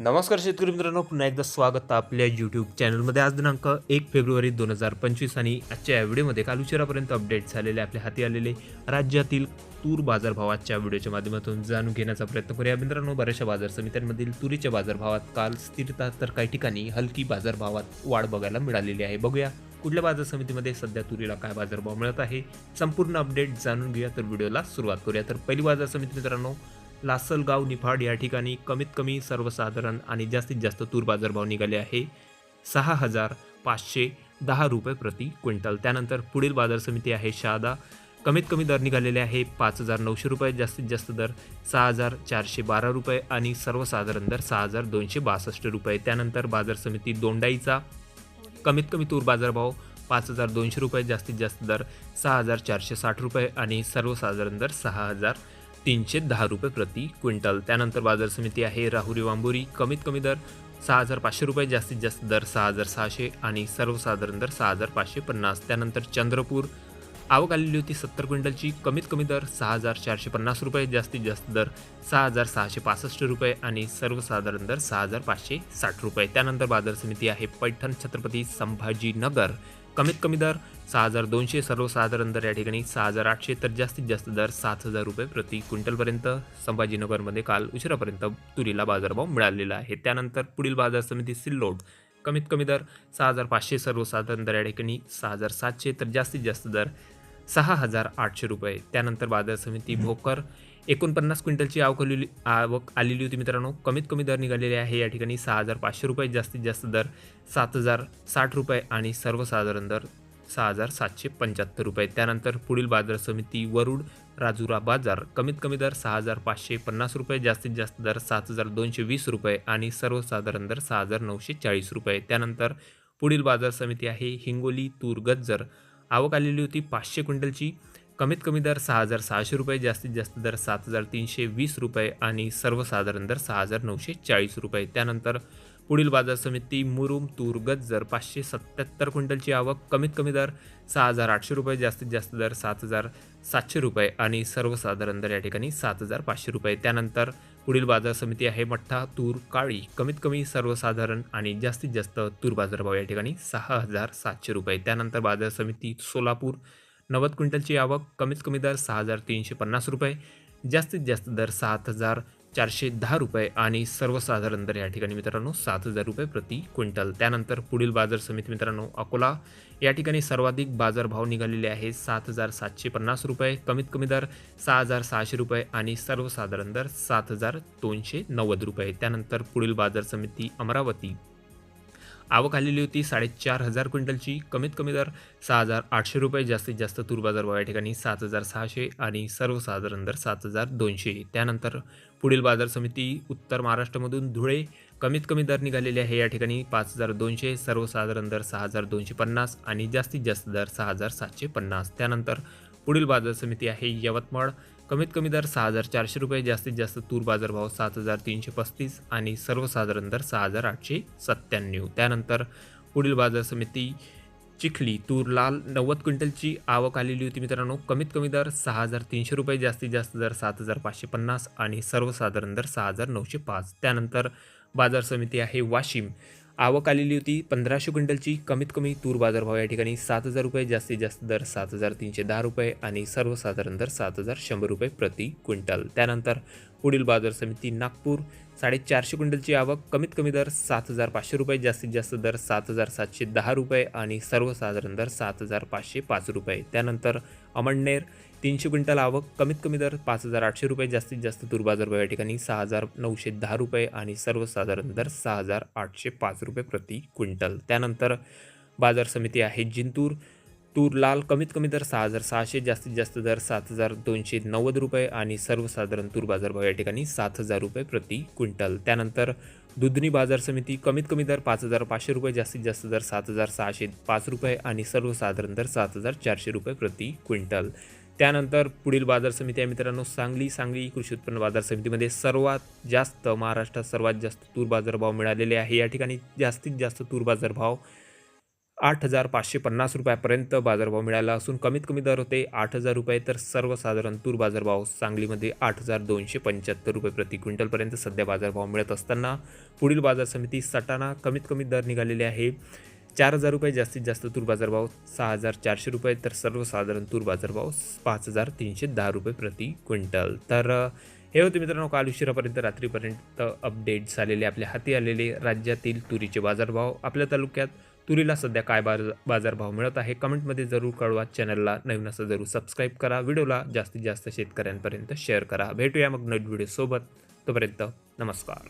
नमस्कार शेतकरी मित्रांनो पुन्हा एकदा स्वागत आपल्या यूट्यूब चॅनलमध्ये आज दिनांक एक फेब्रुवारी दोन हजार पंचवीस आणि आजच्या या व्हिडिओमध्ये काल उशिरापर्यंत अपडेट झालेले आपल्या हाती आलेले राज्यातील तूर बाजारभावाच्या व्हिडिओच्या माध्यमातून जाणून घेण्याचा प्रयत्न करूया. मित्रांनो बऱ्याचशा बाजार समित्यांमधील तुरीच्या बाजारभावात काल स्थिरता तर काही ठिकाणी हलकी बाजारभावात वाढ बघायला मिळालेली आहे. बघूया कुठल्या बाजार समितीमध्ये सध्या तुरीला काय बाजारभाव मिळत आहे. संपूर्ण अपडेट जाणून घेऊया तर व्हिडिओला सुरुवात करूया. तर पहिली बाजार समिती मित्रांनो लासलगाव निफाड या ठिकाणी कमीत कमी सर्वसाधारण आणि जास्तीत जास्त तूर बाजारभाव निघाले आहे. सहा हजार पाचशे दहा रुपये प्रति क्विंटल. त्यानंतर पुढील बाजार समिती आहे शहादा कमीत कमी दर निघालेले आहे पाच हजार नऊशे रुपये जास्तीत जास्त दर सहा हजार चारशे बारा रुपये आणि सर्वसाधारण दर सहा हजार दोनशे बासष्ट रुपये. त्यानंतर बाजार समिती दोंडाईचा कमीत कमी तूर बाजारभाव पाच हजार दोनशे रुपये जास्तीत जास्त दर सहा हजार चारशे साठ रुपये आणि सर्वसाधारण दर सहा हजार तीनशे दहा रुपये प्रति क्विंटल. त्यानंतर बाजार समिती आहे राहुरी वांबोरी कमीत कमी दर सहा हजार पाचशे रुपये जास्तीत जास्त दर सहा हजार सहाशे आणि सर्वसाधारण दर सहा हजार पाचशे पन्नास. त्यानंतर चंद्रपूर आवक आलेली होती सत्तर क्विंटलची कमीत कमी दर सहा हजार चारशे पन्नास रुपये जास्तीत जास्त दर सहा हजार सहाशे पासष्ट रुपये आणि सर्वसाधारण दर सहा हजार पाचशे साठ रुपये. त्यानंतर बाजार समिती आहे पैठण छत्रपती संभाजीनगर. कमीत कमी दर सहा हजार दोनशे सर्वसाधारण दर या ठिकाणी सहा हजार आठशे तर जास्तीत जास्त दर सात हजार रुपये प्रति क्विंटलपर्यंत. संभाजीनगरमध्ये काल उशिरापर्यंत तुरीला बाजारभाव मिळालेला आहे. त्यानंतर पुढील बाजार समिती सिल्लोड. कमीत कमी दर सहा हजार पाचशे सर्वसाधारण दर या ठिकाणी सहा हजार सातशे तर जास्तीत जास्त दर सहा हजार आठशे रुपये. त्यानंतर बाजार समिती भोकर एकोणपन्नास क्विंटलची आवक आलेली आवक आलेली होती मित्रांनो. कमीत कमी दर निघालेले आहे या ठिकाणी सहा हजार पाचशे रुपये जास्तीत जास्त दर सात हजार साठ रुपये आणि सर्वसाधारण दर सहा हजार सातशे पंच्याहत्तर रुपये. त्यानंतर पुढील बाजार समिती वरुड राजुरा बाजार कमीत कमी दर सहा हजार पाचशे पन्नास रुपये जास्तीत जास्त दर सात हजार दोनशे वीस रुपये आणि सर्वसाधारण दर सहा हजार नऊशे चाळीस रुपये. त्यानंतर पुढील बाजार समिती आहे हिंगोली तूर गज्जर. आवक आलेली होती पाचशे क्विंटलची. कमीत कमी दर सहा हजार सहाशे रुपये जास्तीत जास्त दर सात हजार तीनशे वीस रुपये आणि सर्वसाधारण दर सहा हजार नऊशे चाळीस रुपये. त्यानंतर पुढील बाजार समिती मुरुम तूर गज्जर पाचशे सत्याहत्तर क्विंटलची आवक कमीत कमी दर सहा हजार आठशे रुपये जास्तीत जास्त दर सात हजार सातशे रुपये आणि सर्वसाधारण दर या ठिकाणी सात हजार पाचशे रुपये. त्यानंतर पुढील बाजार समिती आहे मठ्ठा तूर काळी कमीत कमी सर्वसाधारण आणि जास्तीत जास्त तूर बाजारभाव या ठिकाणी सहा हजार सातशे रुपये. त्यानंतर बाजार समिती सोलापूर नव्वद क्विंटलची आवक कमीत कमी दर सहा हजार तीनशे पन्नास रुपये जास्तीत जास्त दर सात हजार चारशे दहा रुपये आणि सर्वसाधारण दर या ठिकाणी मित्रांनो सात हजार रुपये प्रति क्विंटल. त्यानंतर पुढील बाजार समिती मित्रांनो अकोला. या ठिकाणी सर्वाधिक बाजारभाव निघालेले आहे सात हजार सातशे पन्नास रुपये कमीत कमी दर सहा हजार सहाशे रुपये आणि सर्वसाधारण दर सात हजार दोनशे नव्वद रुपये. त्यानंतर पुढील बाजार समिती अमरावती. आवक आलेली होती साडेचार हजार क्विंटलची. कमीत कमी दर सहा हजार आठशे रुपये जास्तीत जास्त तूर बाजार भाव या ठिकाणी सात हजार सहाशे आणि सर्वसाधारण दर सात हजार दोनशे. त्यानंतर पुढील बाजार समिती उत्तर महाराष्ट्रामधून धुळे कमीत कमी दर निघालेले आहे. या ठिकाणी पाच हजार दोनशे सर्वसाधारण दर सहा हजार दोनशे पन्नास आणि जास्तीत जास्त दर सहा हजार सातशे पन्नास. त्यानंतर पुढील बाजार समिती आहे यवतमाळ. कमीत कमी दर सहा हजार चारशे रुपये जास्तीत जास्त तूर बाजारभाव सात हजार तीनशे पस्तीस आणि सर्वसाधारण दर सहा हजार आठशे सत्त्याण्णव. त्यानंतर पुढील बाजार समिती चिखली तूर लाल नव्वद क्विंटलची आवक आलेली होती मित्रांनो. कमीत कमी दर सहा हजार तीनशे रुपये जास्तीत जास्त दर सात हजार पाचशे पन्नास आणि सर्वसाधारण दर सहा हजार नऊशे पाच. त्यानंतर बाजार समिती आहे वाशिम. आवक आलेली होती. पंधराशे क्विंटलची कमीत कमी तूर बाजारभाव या ठिकाणी सात हजार रुपये जास्तीत जास्त दर सात हजार तीनशे दहा रुपये आणि सर्वसाधारण दर सात हजार शंभर रुपये प्रति क्विंटल. त्यानंतर पुढील बाजार समिती नागपूर. साडेचारशे क्विंटलची आवक कमीत कमी दर सात हजार पाचशे रुपये जास्तीत जास्त दर सात हजार सातशे दहा रुपये आणि सर्वसाधारण दर सात हजार पाचशे पाच रुपये. त्यानंतर अमळनेर तीनशे क्विंटल आवक कमीत कमी दर पाच हजार आठशे रुपये जास्तीत जास्त तूर बाजार या ठिकाणी सहा हजार नऊशे दहा रुपये आणि सर्वसाधारण दर सहा हजार आठशे पाच रुपये प्रति क्विंटल. त्यानंतर बाजार समिती आहे जिंतूर. तूर लाल कमीत कमी दर सहा हजार सहाशे जास्तीत जास्त दर सात हजार दोनशे नव्वद रुपये आणि सर्वसाधारण तूर बाजारभाव या ठिकाणी सात हजार रुपये प्रति क्विंटल. त्यानंतर दुधनी बाजार समिती कमीत कमी दर पाच हजार पाचशे रुपये जास्तीत जास्त दर सात हजार सहाशे पाच रुपये आणि सर्वसाधारण दर सात हजार चारशे रुपये प्रति क्विंटल. त्यानंतर पुढील बाजार समिती आहे मित्रांनो सांगली. सांगली कृषी उत्पन्न बाजार समितीमध्ये सर्वात जास्त महाराष्ट्रात सर्वात जास्त तूर बाजारभाव मिळालेले आहे. या ठिकाणी जास्तीत जास्त तूर बाजारभाव आठ हजार पाचशे पन्नास रुपयापर्यंत बाजारभाव मिळाला असून कमीत कमी दर होते आठ हजार रुपये तर सर्वसाधारण तूर बाजारभाव सांगलीमध्ये आठ हजार दोनशे पंच्याहत्तर रुपये प्रति क्विंटलपर्यंत सध्या बाजारभाव मिळत असताना पुढील बाजार समिती सटाणा कमीत कमी दर निघालेले आहे. चार हजार रुपये जास्तीत जास्त तूर बाजारभाव सहा हजार चारशे रुपये तर सर्वसाधारण तूर बाजारभाव पाच हजार तीनशे दहा रुपये प्रति क्विंटल. तर हे होते मित्रांनो काल उशिरापर्यंत रात्रीपर्यंत अपडेट झालेले आपल्या हाती आलेले राज्यातील तुरीचे बाजारभाव. आपल्या तालुक्यात तुरीला सध्या काय बाज बाजारभाव मिळत आहे? कमेंटमध्ये जरूर कळवा. चॅनलला नवीन असं जरूर सबस्क्राईब करा. व्हिडिओला जास्तीत जास्त शेतकऱ्यांपर्यंत शेअर करा. भेटूया मग नवीन व्हिडिओसोबत. तोपर्यंत नमस्कार.